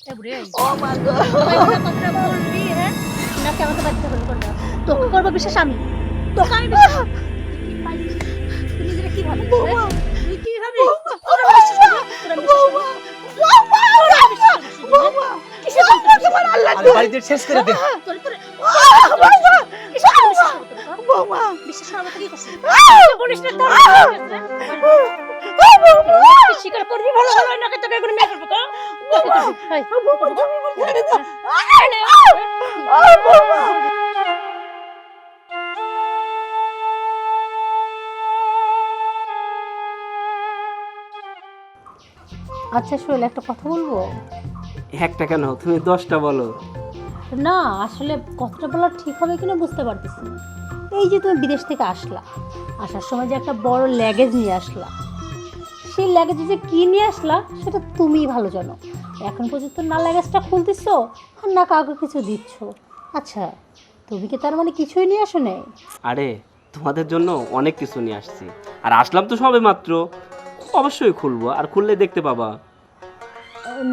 কেন এ ও মা গো তুই বলবি হ্যাঁ নাকি আমাকে বাধ্য করবি কোনটা তোকে করব বিশ্বাস আমি তোকে আমি বিশ্বাস কি পাইছিস? তুই নিজেকে কি ভাবিস হ্যাঁ? তুই কি ভাবিস তোরা বিশ্বাস করবি? করবি? করবি? হ্যাঁ? কিসের জন্য তোরা বিশ্বাস করবি? আরে বাড়িতে শেষ করে দে তোর তোর করবি তোরা? বৌমা বিশ্বাস করার মতো কি করছিস? বলিস না তোর স্বীকার করবি ভালো ভালো নাকি তোকে এগুলো মেয়ে করব আচ্ছা শৈল একটা কথা বলব? একটা কেন? তুমি দশটা বলো। না আসলে কথাটা বলা ঠিক হবে কিনা বুঝতে পারতেছি না। এই যে তুমি বিদেশ থেকে আসলা আসার সময় যে একটা বড় ল্যাগেজ নিয়ে আসলা সেই ল্যাগেজে যে কী নিয়ে আসলা সেটা তুমিই ভালো জানো। এখন পর্যন্ত না ল্যাগেজটা খুলতেছ? আর না কাউকে কিছু দিচ্ছ? আচ্ছা তুমি কি তার মানে কিছুই নিয়ে আসো নেই? আরে তোমাদের জন্য অনেক কিছু নিয়ে আসছি। আর আসলাম তো সবে মাত্র। অবশ্যই খুলবো আর খুললে দেখতে পাবা।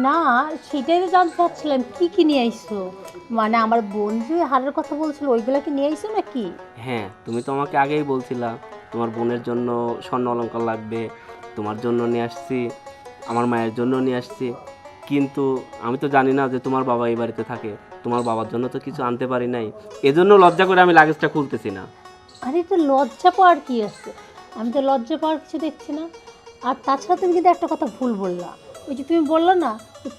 না সেটাই তো জানতে চাচ্ছিলাম কি কি নিয়ে আইছো? মানে আমার বোন যে হারের কথা বলছিল ওইগুলা কি নিয়ে আইছো নাকি? হ্যাঁ তুমি তো আমাকে আগেই বলছিলা তোমার বোনের জন্য স্বর্ণ অলংকার লাগবে তোমার জন্য নিয়ে আসছি আমার মায়ের জন্য নিয়ে আসছি। কিন্তু আমি তো জানি না যে তোমার বাবা এই বাড়িতে থাকে। তোমার বাবার জন্য তো কিছু আনতে পারি নাই। এজন্য লজ্জা করে আমি লাগেজটা খুলতেছি না। আরে এটা লজ্জা পাওয়ার কি আছে? আমি তো লজ্জা পাওয়ার কিছু দেখছি না। আর তাছাড়া তুমি কিন্তু একটা কথা ভুল বললা। ওই যে তুমি বলল না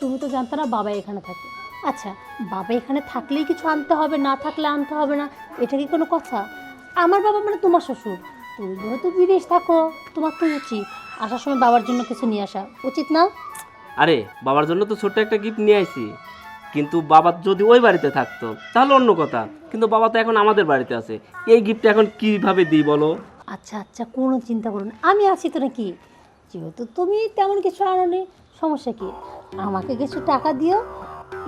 তুমি তো জানতে না বাবা এখানে থাকে। আচ্ছা বাবা এখানে থাকলেই কিছু আনতে হবে, না থাকলে আনতে হবে না, এটা কি কোনো কথা? আমার বাবা মানে তোমার শ্বশুর। তুমি যেহেতু বিদেশ থাকো, তোমার তো উচিত। আসার সময় বাবার জন্য কিছু নিয়ে আসা। উচিত না? আরে বাবার জন্য তো ছোট্ট একটা গিফট নিয়ে আইছি। কিন্তু বাবা যদি ওই বাড়িতে থাকতো তাহলে অন্য কথা। কিন্তু বাবা তো এখন আমাদের বাড়িতে আছে। এই গিফট এখন কীভাবে দিই বলো? আচ্ছা আচ্ছা কোনো চিন্তা করো না। আমি আছি তো নাকি? যেহেতু তুমি তেমন কিছু আনো নি সমস্যা কি? আমাকে কিছু টাকা দিও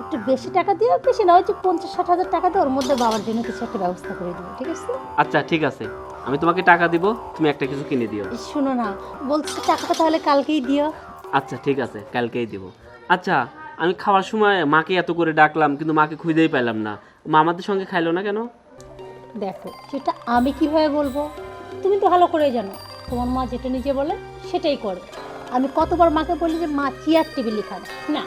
একটু বেশি টাকা দিও বেশি না যে পঞ্চাশ ষাট হাজার টাকা দিও ওর মধ্যে বাবার জন্য কিছু একটা ব্যবস্থা করে দিও ঠিক আছে? আচ্ছা ঠিক আছে। আমি তোমাকে টাকা দিব তুমি একটা কিছু কিনে দিও। শোনো না বলছি টাকাটা তাহলে কালকেই দিও। আচ্ছা ঠিক আছে, কালকেই দিব। আচ্ছা আমি খাওয়ার সময় মাকে এত করে ডাকলাম, কিন্তু মাকে খুঁজেই পেলাম না। মা আমাদের সঙ্গে খাইলো না কেন? দেখো, সেটা আমি কীভাবে বলব? তুমি তো ভালো করেই জানো, তোমার মা যেটা নিজে বলে, সেটাই করে আমি কতবার মাকে বলি যে, মা, চেয়ার টেবিলে খান। না,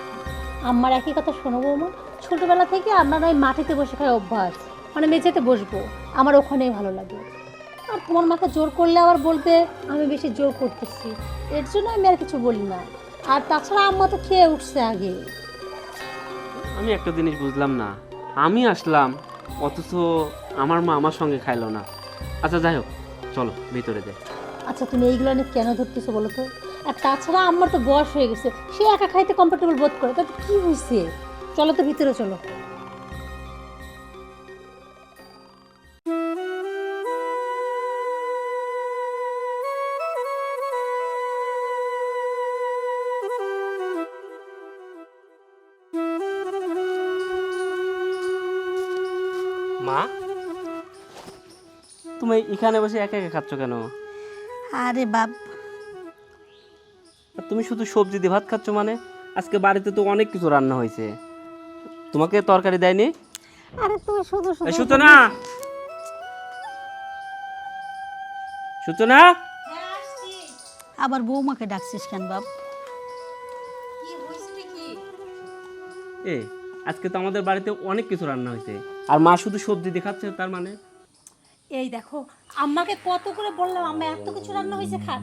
আমার একই কথা শোনো বৌমা, ছোটোবেলা থেকে আমরা ওই মাটিতে বসে খাই অভ্যাস মানে মেঝেতে বসবো, আমার ওখানেই ভালো লাগে। আর তোমার মাকে জোর করলে আবার বলবে আমি বেশি জোর করতেছি। এর জন্য আমি আর কিছু বলি না। আর তাছাড়া আম্মা তো খেয়ে উঠছে আগে। আমি একটা জিনিস বুঝলাম না। আমি আসলাম অথচ আমার মা আমার সঙ্গে খাইলো না। আচ্ছা যাই হোক চলো ভিতরে যাই। আচ্ছা তুমি এইগুলো নিয়ে কেন ধরতেছো বলো তো? আর তাছাড়া আমার তো বয়স হয়ে গেছে সে একা খাইতে কমফোর্টেবল বোধ করে তাতে কি হয়েছে চলো তো ভিতরে চলো। তুমি এখানে বসে একা একা খাচ্ছ কেন? আরে বাপ। তুমি শুধু সবজি দিয়ে ভাত খাচ্ছ মানে? আজকে বাড়িতে তো অনেক কিছু রান্না হয়েছে। তোমাকে তরকারি দেয়নি? আরে তুমি শুধু এই সূচনা! সূচনা! আবার বৌমাকে ডাকছিস কেন বাপ? এ আজকে তো আমাদের বাড়িতে অনেক কিছু রান্না হয়েছে। আর মা শুধু সবজি দিয়ে খাচ্ছে তার মানে? এই দেখো আম্মাকে কত করে বললাম আম্মা এত কিছু রান্না হয়েছে খা।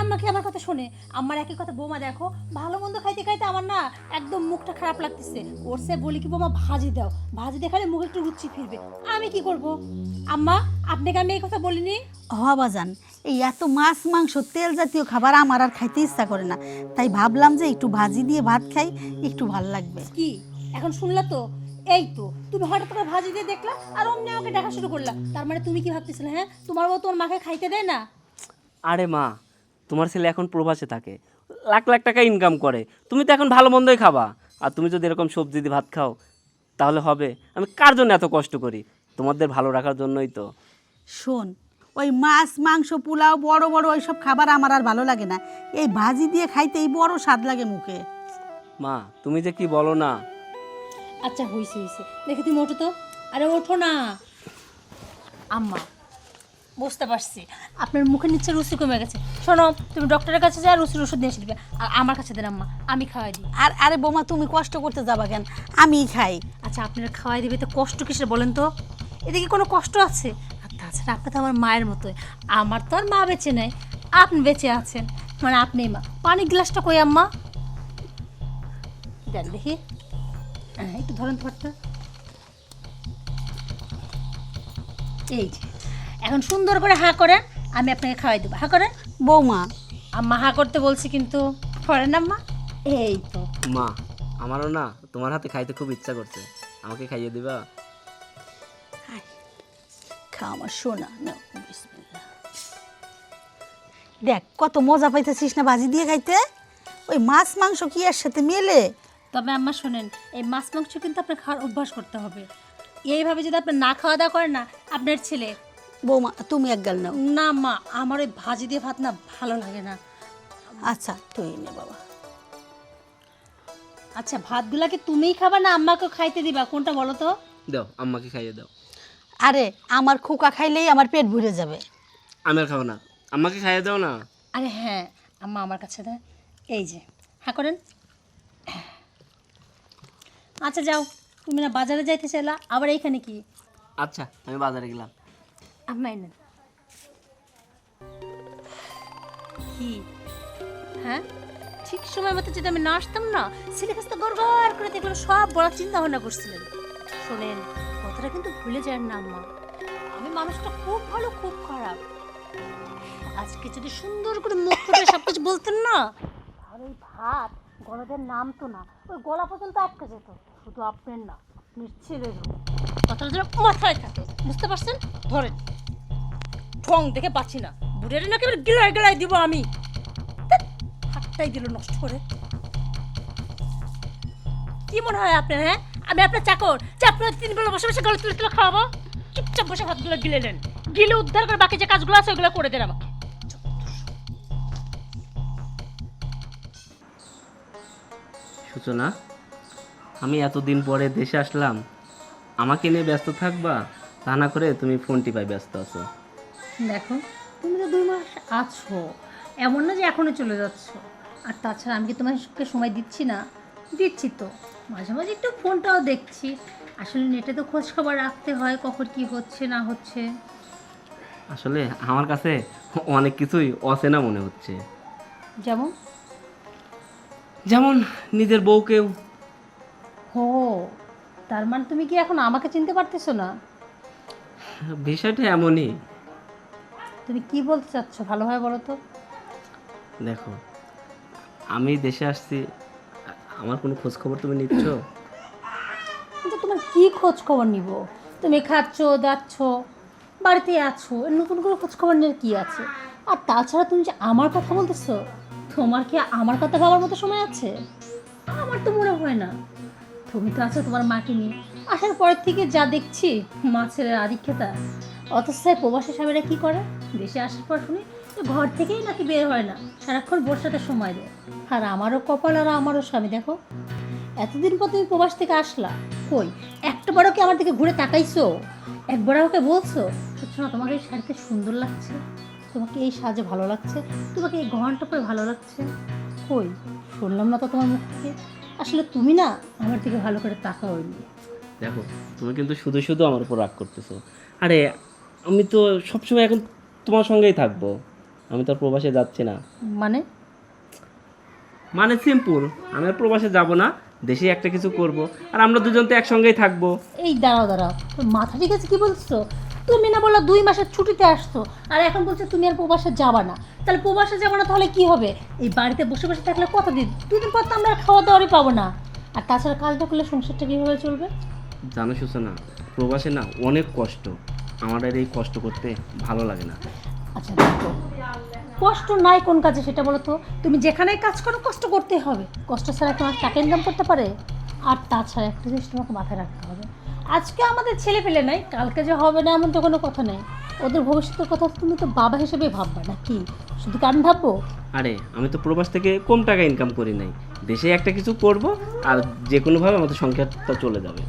আম্মাকে আমার কথা শোনে? আমার একই কথা বৌমা দেখো ভালো মন্দ খাইতে খাইতে আমার না একদম মুখটা খারাপ লাগতেছে। ওর সে বলি কি বৌমা ভাজি দাও। ভাজি দিয়ে খাইলে মুখে একটু রুচি ফিরবে। আমি কি করব? আম্মা আপনাকে আমি এই কথা বলিনি? যান এই এত মাছ মাংস তেল জাতীয় খাবার আমার আর খাইতে ইচ্ছা করে না। তাই ভাবলাম যে একটু ভাজি দিয়ে ভাত খাই একটু ভালো লাগবে। কি? এখন শুনলা তো? এই তো তুমি হঠাৎ করে ভাজি দিয়ে দেখলা আর অমনি আমাকে দেখা শুরু করলা। তার মানে তুমি কি ভাবতেছিলে হ্যাঁ? তোমার বউ তোমার মাকে খাইতে দেয় না? আরে মা তোমার ছেলে এখন প্রবাসে থাকে লাখ লাখ টাকা ইনকাম করে তুমি তো এখন ভালো মন্দই খাবা। আর তুমি যদি এরকম সবজি দিয়ে ভাত খাও তাহলে হবে আমি কার জন্য এত কষ্ট করি? তোমাদের ভালো রাখার জন্যই তো। শোন ওই মাছ মাংস পোলাও বড় বড় ওইসব খাবার আমার আর ভালো লাগে না। এই ভাজি দিয়ে খাইতে এই বড় স্বাদ লাগে মুখে। মা তুমি যে কি বলো না আচ্ছা হয়েছে হয়েছে দেখে তুমি ওঠো তো। আরে ওঠো না। আম্মা বুঝতে পারছি। আপনার মুখের নিচে রুচি কমে গেছে। শোনো তুমি ডক্টরের কাছে যা রুচির ওষুধ নিয়ে এসে দিবে। আর আমার কাছে দেন আম্মা আমি খাওয়াই দিই। আর আরে বোমা তুমি কষ্ট করতে যাবা কেন? আমি খাই। আচ্ছা আপনার খাওয়াই দিবে তো কষ্ট কিসের বলেন তো? এদিকে কোনো কষ্ট আছে? আর তাছাড়া আপনি তো আমার মায়ের মতোই। আমার তো আর মা বেঁচে নেই। আপনি বেঁচে আছেন। মানে আপনি মা। পানির গ্লাসটা কই আম্মা? দেন দেখি। হ্যাঁ, একটু ধরেন তো পারতো এই যে এখন সুন্দর করে হা করেন আমি আপনাকে খাওয়াই দেবো। হা করেন? বৌমা। আম্মা হা করতে বলছি কিন্তু করেন আম্মা। এই তো। মা আমারও না তোমার হাতে খাইতে খুব ইচ্ছা করছে। আমাকে খাইয়ে দিবা? খা আমার সোনা। নাও, বিসমিল্লাহ। দেখ কত মজা পাইতেছিস না ভাজি দিয়ে খাইতে? ওই মাছ মাংস কি এর সাথে মেলে? তবে আম্মা শোনেন এই মাছ মাংস কিন্তু আপনার খাওয়ার অভ্যাস করতে হবে। এইভাবে যদি আপনি না খাওয়া দাওয়া করেন না আপনার ছেলে। বৌমা তুমি এক গাল নাও। না মা আমার ওই ভাজি দিয়ে ভাত না ভালো লাগে না। আচ্ছা তুই নে বাবা। আচ্ছা ভাতগুলা কি তুমিই খাবা না আম্মাকে খাইতে দিবা? কোনটা বলো তো? দাও আম্মাকে খাইয়ে দাও। আরে আমার খোকা খাইলেই আমার পেট ভরে যাবে। আমি আর খাব না। আম্মাকে খাইয়ে দাও না। আরে হ্যাঁ আম্মা আমার কাছে দেয়। এই যে হ্যাঁ করেন। আচ্ছা যাও। তুমি না বাজারে যাইতে চাইলা আবার এইখানে কি? আচ্ছা আমি বাজারে গেলাম। আম্মা এনেন কি? হ্যাঁ? ঠিক সময় মতো যদি আমি না আসতাম না কাছে তো গড় করে দেখল সব বড় চিন্তা ভাবনা করছিলেন। শোনেন কথাটা কিন্তু ভুলে যান না আম্মা। আমি মানুষটা খুব ভালো খুব খারাপ। আজকে যদি সুন্দর করে মুখ করে সব কিছু বলতেন না তাহলে ওই ভাত গলাদের নামতো না, ওই গলা পর্যন্ত আটকে যেত। শুধু আপনার না আপনার ছেলেরও কথাটা যেন মাথায় থাকে, বুঝতে পারছেন? ধরেন, ঠং দেখে পাচ্ছি না, বুড়ের না একেবারে গিলায় গিলায় দিব আমি। হাতটাই দিল নষ্ট করে। কি মনে হয় আপনার হ্যাঁ? আমি আপনার চাকর, যে আপনার তিন বেলা বসে বসে গলা তুলে তুলে খাওয়াবো? চুপচাপ বসে ভাতগুলো গিলে নেন। গিলে উদ্ধার করে বাকি যে কাজগুলো আছে ওগুলো করে দেন আমাকে। সূচনা আমি এতদিন পরে দেশে আসলাম। আমাকে নিয়ে ব্যস্ত থাকবা? তা না করে তুমি ফোন টিপায় ব্যস্ত আছো। দেখো তুমি তো দুই মাস আছো। এমন না যে এখনই চলে যাচ্ছ। আর তাছাড়া আমি কি তোমাকে সময় দিচ্ছি না? দিচ্ছি তো। মাঝে মাঝে একটু ফোনটাও দেখছি। আসলে নেটে তো খোঁজ খবর রাখতে হয় কখন কি হচ্ছে না হচ্ছে। আসলে আমার কাছে অনেক কিছুই অচেনা মনে হচ্ছে। যেমন? যেমন নিজের বউকেও। হো তার মানে তুমি কি এখন আমাকে চিনতে পারতেছো না? বিষয়টা এমনই। তুমি কি বলতে চাচ্ছ ভালোভাবে বলো তো। দেখো আমি দেশে আসছি আমার কোনো খোঁজ খবর তুমি নিচ্ছ? কিন্তু তোমার কি খোঁজ খবর নিব? তুমি খাচ্ছ দাচ্ছ বাড়িতে আছো এর নতুন করে খোঁজ খবর নিয়ে কি আছে? আর তাছাড়া তুমি যে আমার কথা বলতেছো তোমার কি আমার কথা ভাবার মতো সময় আছে? আমার তো মনে হয় না। তুমি তো আছো তোমার মাকে নিয়ে। আসার পরের থেকে যা দেখছি, মা মাছের আধিক্যতা অথচ প্রবাসী স্বামীরা কী করে? দেশে আসার পর শুনি ঘর থেকেই নাকি বের হয় না। সারাক্ষণ বর্ষাতে সময় দেয়। আর আমারও কপাল আর আমারও স্বামী, দেখো। এতদিন পর তুমি প্রবাস থেকে আসলা। কই, একটা বারও কি আমার দিকে ঘুরে তাকাইছো? একবার আমাকে বলছো? সত্যি না তোমাকে এই শাড়িতে সুন্দর লাগছে। তোমাকে এই সাজে ভালো লাগছে? তোমাকে এই গহনটা পরে ভালো লাগছে? কই? শুনলাম না তো তোমার মুখ থেকে। আসলে তুমি না আমার দিকে ভালো করে তাকাওনি। দেখো তুমি কিন্তু শুধু শুধু আমার উপর রাগ করতেছো। আরে আমি তো সবসময় এখন তোমার সঙ্গেই থাকব। আমি তো আর প্রবাসে যাচ্ছি না। মানে? মানে সিম্পল আমি আর প্রবাসে যাব না। দেশে একটা কিছু করব। আর আমরা দুজন তো একসঙ্গেই থাকব। এই দাঁড়াও দাঁড়াও। মাথা ঠিক আছে কি বলছো? তুমি না বললা দুই মাসের ছুটিতে আসতো আর এখন বলছো তুমি আর প্রবাসে যাবা না। তাহলে প্রবাসে যাব না তাহলে কি হবে? এই বাড়িতে বসে বসে থাকলে কত কতদিন? দুদিন পর তো আমরা খাওয়া দাওয়ারই পাবো না। আর তাছাড়া কাজটা করলে সংসারটা কীভাবে চলবে? জানো সূচনা প্রবাসে না অনেক কষ্ট। আমার আর এই কষ্ট করতে ভালো লাগে না। আচ্ছা দেখো। কষ্ট নাই কোন কাজে সেটা বলো তো। তুমি যেখানেই কাজ করো কষ্ট করতে হবে। কষ্ট ছাড়া তোমার টাকা ইনকাম করতে পারে। আর তাছাড়া একটা জিনিস তোমাকে মাথায় রাখতে হবে। আজকে আমাদের ছেলে পেলে নাই কালকে যে হবে না এমন তো কোনো কথা নেই। ওদের ভবিষ্যতের কথা তুমি তো বাবা হিসেবে ভাববা না কি শুধু কান ভাববো আরে আমি তো প্রবাস থেকে কম টাকা ইনকাম করি নাই। দেশে একটা কিছু করব আর যে কোনোভাবে আমাদের সংখ্যাটা চলে যাবে।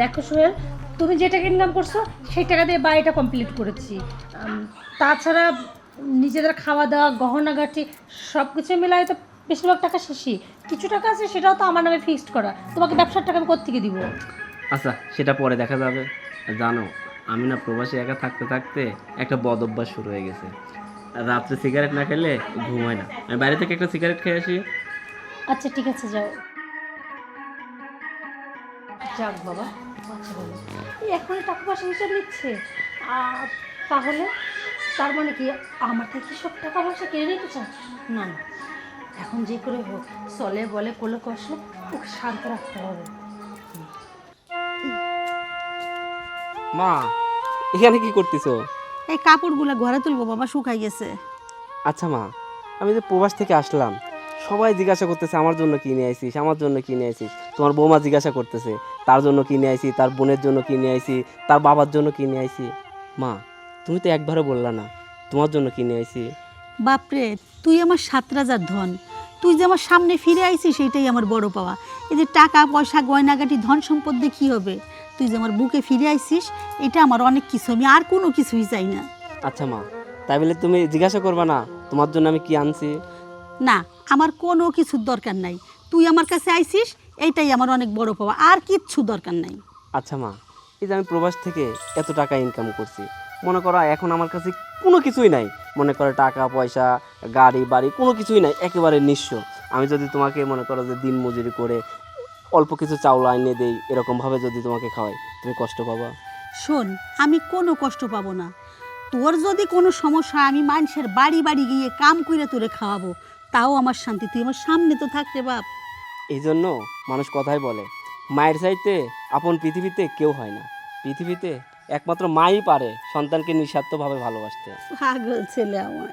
দেখো সোহেল তুমি যে টাকা ইনকাম করছ সেই টাকা দিয়ে বাড়িটা কমপ্লিট করেছি। তাছাড়া নিজেদের খাওয়া দাওয়া গহনাগাটি সব কিছু মিলাই তো বেশিরভাগ টাকা শেষই। কিছু টাকা আছে সেটাও তো আমার নামে ফিক্সড করা। তোমাকে ব্যবসার টাকা আমি কোথেকে দিব? আচ্ছা সেটা পরে দেখা যাবে। জানো আমি না প্রবাসী একা থাকতে থাকতে একটা বদ অভ্যাস শুরু হয়ে গেছে। আর রাত্রে সিগারেট না খেলে ঘুম হয় না। আমি বাইরে থেকে একটা সিগারেট খেয়ে আসি। আচ্ছা ঠিক আছে যাও। যাক বাবা আচ্ছা এই এখন টাকা পয়সা হিসাব নিচ্ছে। আহ, তাহলে তার মানে কি আমার থেকে সব টাকা পয়সা কেড়ে নিতে চান না না এখন যে করে হোক চলে বলে কোলে কষলে ওকে শান্ত রাখতে হবে। মা এখানে কি করতেছো? এই কাপড়গুলো ঘরে তুলবো বাবা শুকাই গেছে। আচ্ছা মা আমি যে প্রবাস থেকে আসলাম সবাই জিজ্ঞাসা করতেছে আমার জন্য কি নিয়ে আইছিস? আমার জন্য কি নিয়ে আইছিস? তোমার বৌমা জিজ্ঞাসা করতেছে তার জন্য কি নিয়ে আইছি তার বোনের জন্য কি নিয়ে আইছি তার বাবার জন্য কি নিয়ে আইছি মা তুমি তো একবারও বললা না তোমার জন্য কি নিয়ে আইছি বাপরে তুই আমার সাত রাজার ধন। তুই যে আমার সামনে ফিরে আইছিস সেটাই আমার বড় পাওয়া। এই যে টাকা পয়সা গয়নাগাটি ধন সম্পদ দিয়ে কী হবে? তুই যে আমার বুকে ফিরে আইছিস এটা আমার অনেক কিছু আমি আর কোনো কিছুই চাই না। আচ্ছা মা তাই বলে তুমি জিজ্ঞাসা করবা না তোমার জন্য আমি কি আনছি? না আমার কোনো কিছুর দরকার নাই। তুই আমার কাছে আইছিস এইটাই আমার অনেক বড় পাওয়া আর কিচ্ছু দরকার নাই। আচ্ছা মা এই যে আমি প্রবাস থেকে এত টাকা ইনকাম করছি মনে করো এখন আমার কাছে কোনো কিছুই নাই। মনে করো টাকা পয়সা গাড়ি বাড়ি কোনো কিছুই নাই একেবারে নিঃস্ব। আমি যদি তোমাকে মনে করো যে দিন মজুরি করে অল্প কিছু চাউল আইনে দেই এরকমভাবে যদি তোমাকে খাওয়াই তুমি কষ্ট পাবা? শোন আমি কোনো কষ্ট পাবো না। তোর যদি কোনো সমস্যা আমি মানুষের বাড়ি বাড়ি গিয়ে কাম করে তোরে খাওয়াবো। তাও আমার শান্তি তুই আমার সামনে তো থাকতে বাপ। এই জন্য মানুষ কথাই বলে মায়ের চাইতে আপন পৃথিবীতে কেউ হয় না। পৃথিবীতে একমাত্র মাই পারে সন্তানকে নিঃস্বার্থভাবে ভালোবাসতে। পাগল ছেলে আমার।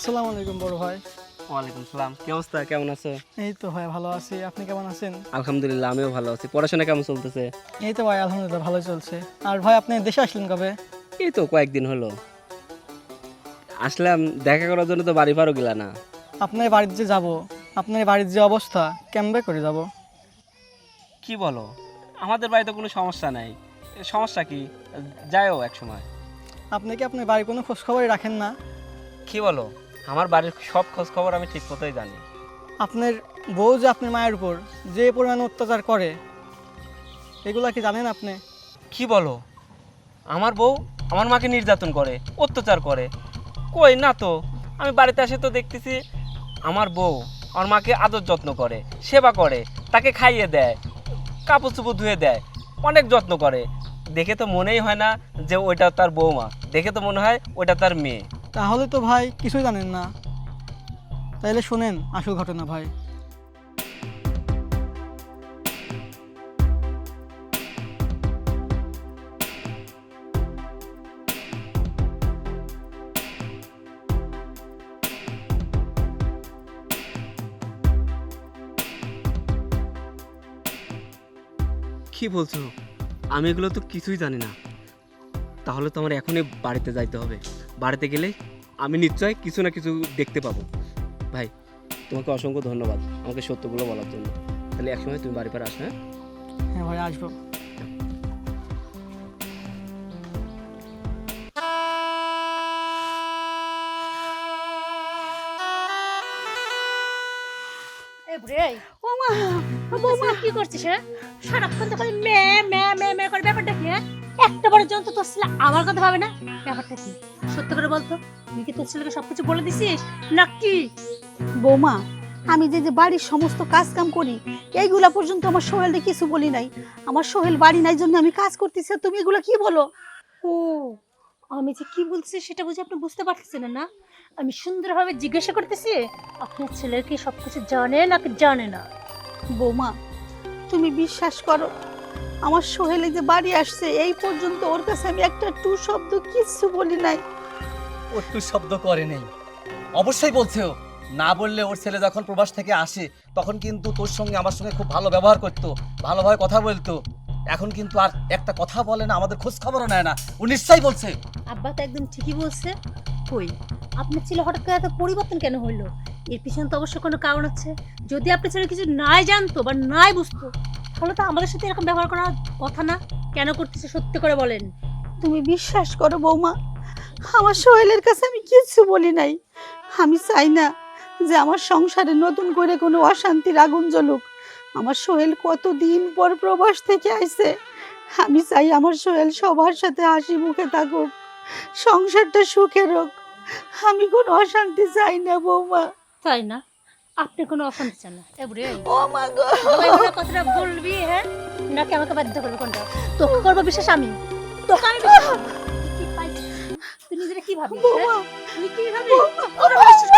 আসসালামু আলাইকুম বড় ভাই। ওয়ালাইকুম সালাম। কি অবস্থা? কেমন আছো? এই তো ভাই ভালো আছি। আপনি কেমন আছেন? আলহামদুলিল্লাহ আমিও ভালো আছি। পড়াশোনা কেমন চলতেছে? এই তো ভাই আলহামদুলিল্লাহ ভালো চলছে। আর ভাই আপনি দেশে আসলেন কবে? এই তো কয়েকদিন হলো। আসলাম দেখা করার জন্য তো বাড়ি ফারও গেলা না। আপনার বাড়িতে যে যাব আপনার বাড়ির যে অবস্থা কেমবে করে যাব? কি বলো? আমাদের বাড়িতে কোনো সমস্যা নাই। সমস্যা কি? যাইও এক সময় আপনি কি আপনার বাড়ির কোনো খোঁজ খবরই রাখেন না? কি বলো? আমার বাড়ির সব খোঁজ খবর আমি ঠিক মতোই জানি। আপনার বউ যে আপনার মায়ের উপর যে পরিমাণ অত্যাচার করে এগুলা কি জানেন আপনি? কি বলো? আমার বউ আমার মাকে নির্যাতন করে অত্যাচার করে। কই না তো আমি বাড়িতে এসে তো দেখতেছি আমার বউ আমার মাকে আদর যত্ন করে সেবা করে তাকে খাইয়ে দেয় কাপড় চুপড় ধুয়ে দেয় অনেক যত্ন করে। দেখে তো মনেই হয় না যে ওইটা তার বৌমা দেখে তো মনে হয় ওইটা তার মেয়ে। তাহলে তো ভাই কিছুই জানেন না। তাইলে শোনেন আসল ঘটনা ভাই। কি বলছো? আমি এগুলো তো কিছুই জানি না। তাহলে তো আমার এখনই বাড়িতে যাইতে হবে। বাড়িতে গেলে আমি নিশ্চয় কিছু না কিছু দেখতে পাবো। ভাই, তোমাকে অসংখ্য ধন্যবাদ আমাকে সত্যগুলো বলার জন্য। তাহলে একসময় তুমি বাড়ি পর আসো হ্যাঁ? হ্যাঁ ভাই, আসব। বৌমা কি করছিস হ্যাঁ? সারাক্ষণ তো খালি মে মে মে মে করে ব্যাপারটা কি হ্যাঁ? একটা বড় যন্ত্র তোর ছেলে আমার কথা ভাবে না। ব্যাপারটা কি? সত্য করে বলতো তুই কি তোর ছেলেকে সবকিছু বলে দিছিস নাকি? বৌমা আমি যে যে বাড়ির সমস্ত কাজ কাম করি এইগুলা পর্যন্ত আমার সোহেলকে কিছু বলি নাই। আমার সোহেল বাড়ি নাই জন্য আমি কাজ করতেছি তুমি এগুলো কি বলো? ও আমি যে কি বলছি সেটা বুঝে আপনি বুঝতে পারতেছেন না। আমি সুন্দরভাবে জিজ্ঞাসা করতেছি আপনার ছেলের কি সবকিছু জানে নাকি জানে না? বৌমা তুমি বিশ্বাস করো আমার সোহেলে যে বাড়ি আসছে এই পর্যন্ত ওর কাছে আমি একটা টু শব্দ কিচ্ছু বলি নাই। একটু শব্দ করে নেই। অবশ্যই বলছে ও। না বললে ওর ছেলে যখন প্রবাস থেকে আসে তখন কিন্তু তোর সঙ্গে আমার সঙ্গে খুব ভালো ব্যবহার করতো ভালোভাবে কথা বলতো। এখন কিন্তু আর একটা কথা বলে না আমাদের খোঁজ খবরও নেয় না। ও নিশ্চয়ই বলছে। আব্বা তো একদম ঠিকই বলছে। কই আপনার ছেলে হঠাৎ করে এত পরিবর্তন কেন হইল? এর পিছনে তো অবশ্য কোনো কারণ আছে। যদি আপনার ছেলে কিছু নাই জানতো বা নাই বুঝতো, তাহলে তো আমাদের সাথে এরকম ব্যবহার করার কথা না। কেন করতেছে সত্যি করে বলেন। তুমি বিশ্বাস করো বৌমা, আমার সোহেলের কাছে আমি কিচ্ছু বলি নাই। আমি চাই না যে আমার সংসারে নতুন করে কোনো অশান্তির আগুন জ্বলুক। আমার সোহেল কতদিন পর প্রবাস থেকে আইছে। আমি চাই আমার সোহেল সবার সাথে হাসি মুখে থাকুক, সংসারটা সুখের হোক আমি কোনো অশান্তি চাই না বৌমা। তাই না? আপনি কোনো অশান্তি চান না। এবারে ও মা গো। কথাটা বলবি হ্যাঁ? নাকি আমাকে বাধ্য করবে কোনটা? তোকে করব বিশ্বাস আমি। তোকে আমি। তুই কি পাইছিস? তুই নিজেরা কি ভাবিস? বৌমা। তুই কি তোরা বিশ্বাস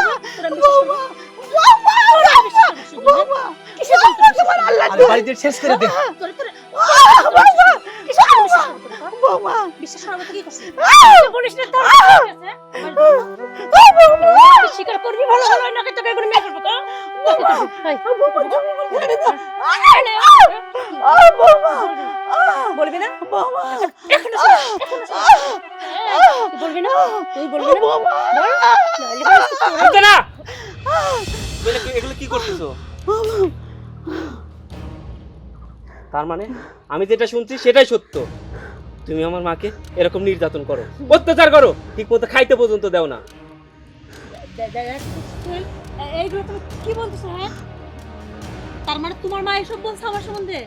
বিশ্বাস শুধু, হ্যাঁ? বিশ্বাস করে দে। বিশ্বাস কি বলিস না তোর বিশ্বাস আছে? তুই স্বীকার করবি ভালো ভালো নাকি তোকে এগুলো মেয়ে করব তো? এই, বলবি না? বলবি না? তুই বলবি না? তোরা- এগুলো- কি করতেছো? মানে আমি যেটা শুনছি সেটাই সত্য। তুমি আমার মাকে এরকম নির্যাতন করো। অত্যাচার করো। ঠিক মতো খাইতে পর্যন্ত দেও না। এইগুলো তুমি কি বলতেছো হ্যাঁ? তার মানে তোমার মা এসব বলছে আমার সম্বন্ধে?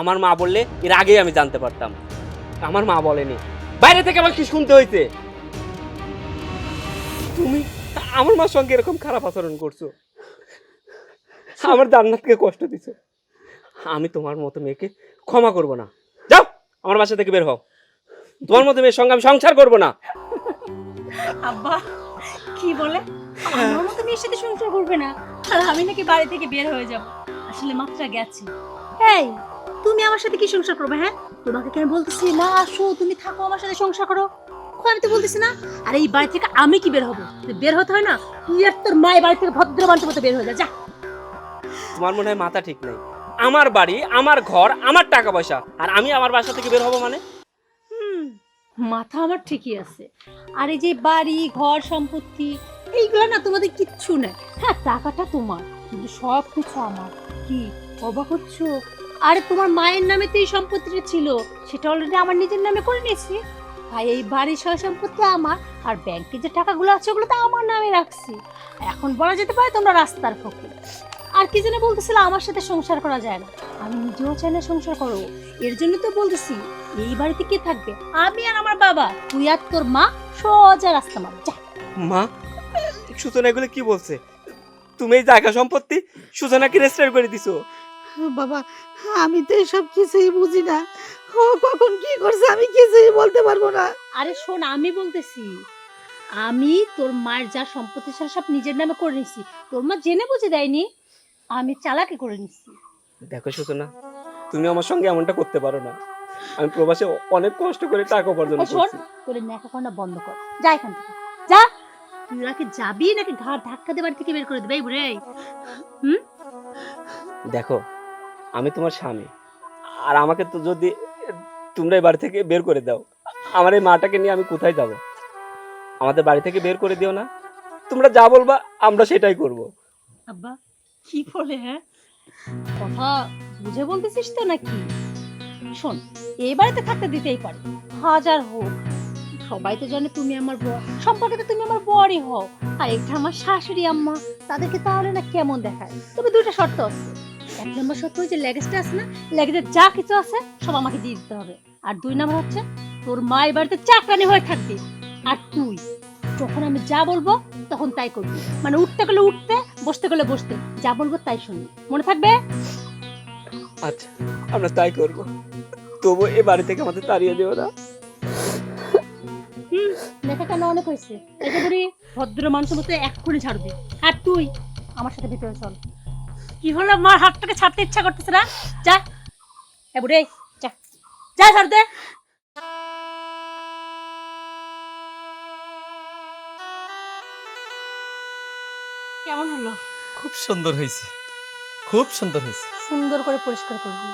আমার মা বললে এর আগেই আমি জানতে পারতাম। আমার মা বলেনি। বাইরে থেকে আমাকে কি শুনতে হয়েছে? তুমি আমার মার সঙ্গে এরকম খারাপ আচরণ করছ। আমার জান্নাতকে কষ্ট দিছো? আমি তোমার মতো মেয়েকে ক্ষমা করব না। যাও আমার বাসা থেকে বের হও। তোমার মতো মেয়ের সঙ্গে আমি সংসার করব না। আব্বা কি বলে? আমার মতো মেয়ের সাথে সংসার করবে না। আর আমি নাকি বাড়ি থেকে বের হয়ে যাব। আসলে মাত্রা গেছে। এই তুমি আমার সাথে কি সংসার করবে হ্যাঁ? তোমাকে কেন বলতেছি? না আসো তুমি থাকো আমার সাথে সংসার করো। আমি তো বলতেছি না। আর এই বাড়ি থেকে আমি কি বের হব? বের হতে হয় না? তুই আর তোর মায়ের বাড়ি থেকে ভদ্র মানুষের মতো বের হয়ে যা যা। তোমার মনে হয় মাথা ঠিক নেই। আমার বাড়ি আমার ঘর আমার টাকা পয়সা। আর আমি আমার বাসা থেকে বের হব মানে? মাথা আমার ঠিকই আছে। আর এই যে বাড়ি, ঘর সম্পত্তি, এইগুলো না তোমাদের কিচ্ছু নেই। হ্যাঁ টাকাটা তোমার, কিন্তু সব কিছু আমার। কি, অবাক হচ্ছ? আরে, তোমার মায়ের নামে তো এই সম্পত্তিটা ছিল। সেটা অলরেডি আমার নিজের নামে করে নিয়েছি। তাই এই বাড়ির সব সম্পত্তি আমার, আর ব্যাংকে যে টাকাগুলো আছে, ওগুলো তো আমার নামে রাখছি। এখন বলা যেতে পারে তোমরা রাস্তার ফকির। আর কি যেন বলতেছিল, আমার সাথে সংসার করা যায় না। আমি নিজেও চাই না সংসার করো। এর জন্য তো বলতেছি এই বাড়িতে কে থাকবে? আমি আর আমার বাবা। তুই আর তোর মা সোজা রাস্তা মার যা। মা সূচনা এগুলো কি বলছে? তুমি এই জায়গা সম্পত্তি সূচনাকে রেজিস্টার করে দিছো। বাবা আমি তো এসব কিছুই বুঝি না। ও কখন কি করছে আমি কিছুই বলতে পারব না। আরে শোন আমি বলতেছি আমি তোর মায়ের যা সম্পত্তি ছিল সব নিজের নামে করে নিছি। তোর মা জেনে বুঝে দেয়নি আমি চালাকি করে নিছি। দেখো সূচনা তুমি আমার সঙ্গে এমনটা করতে পারো না। আমি প্রবাসে অনেক কষ্ট করে টাকা উপার্জন করছি। তোর করাটা বন্ধ কর। যা এখান থেকে। যা। তুই নাকি যাবি নাকি ঘাড় ধাক্কা দিয়ে বাড়ি থেকে বের করে দেবে এই বুড়ে? হুম? দেখো আমি তোমার স্বামী। আর আমাকে তো যদি তোমরা এই বাড়ি থেকে বের করে দাও আমার এই মাটাকে নিয়ে আমি কোথায় যাব? আমাদের বাড়ি থেকে বের করে দিও না। তোমরা যা বলবা আমরা সেটাই করব। আব্বা কি বলে হ্যাঁ? কথা বুঝে বলতেছিস তো নাকি? শোন এই বাড়িতে থাকতে দিতেই পারি। হাজার হোক, সবাই তো জানে তুমি আমার বর। সম্পর্কে তো তুমি আমার বরই হও। আর এটা আমার শাশুড়ি আম্মা, তাদেরকে তাহলে না কেমন দেখায়? তবে দুইটা শর্ত আছে। এক নম্বর শর্ত যে লেগেজটা আছে না লেগেজের যা কিছু আছে, সব আমাকে দিয়ে দিতে হবে। আর দুই নম্বর হচ্ছে, তোর মা এই বাড়িতে চাকরানি হয়ে থাকবে। আর তুই, যখন আমি যা বলব, তখন তাই করবি। মানে উঠতে গেলে উঠতে, বসতে গেলে বসতে। যা বলব তাই শুনবি। মনে থাকবে? আচ্ছা আমরা তাই করব। তবু এই বাড়ি থেকে আমাদের তাড়িয়ে দিও না। লেখা কেন অনেক হয়েছে? ভদ্র মানুষের মতো এক্ষুনি আর তুই আমার সাথে ভিতরে চল। কি হলো মার হাতটাকে ছাড়তে ইচ্ছা করতেছে না? যা। এ বুড়ি যা। যা দে। কেমন হলো? খুব সুন্দর হয়েছে। খুব সুন্দর হয়েছে। সুন্দর করে পরিষ্কার করবি।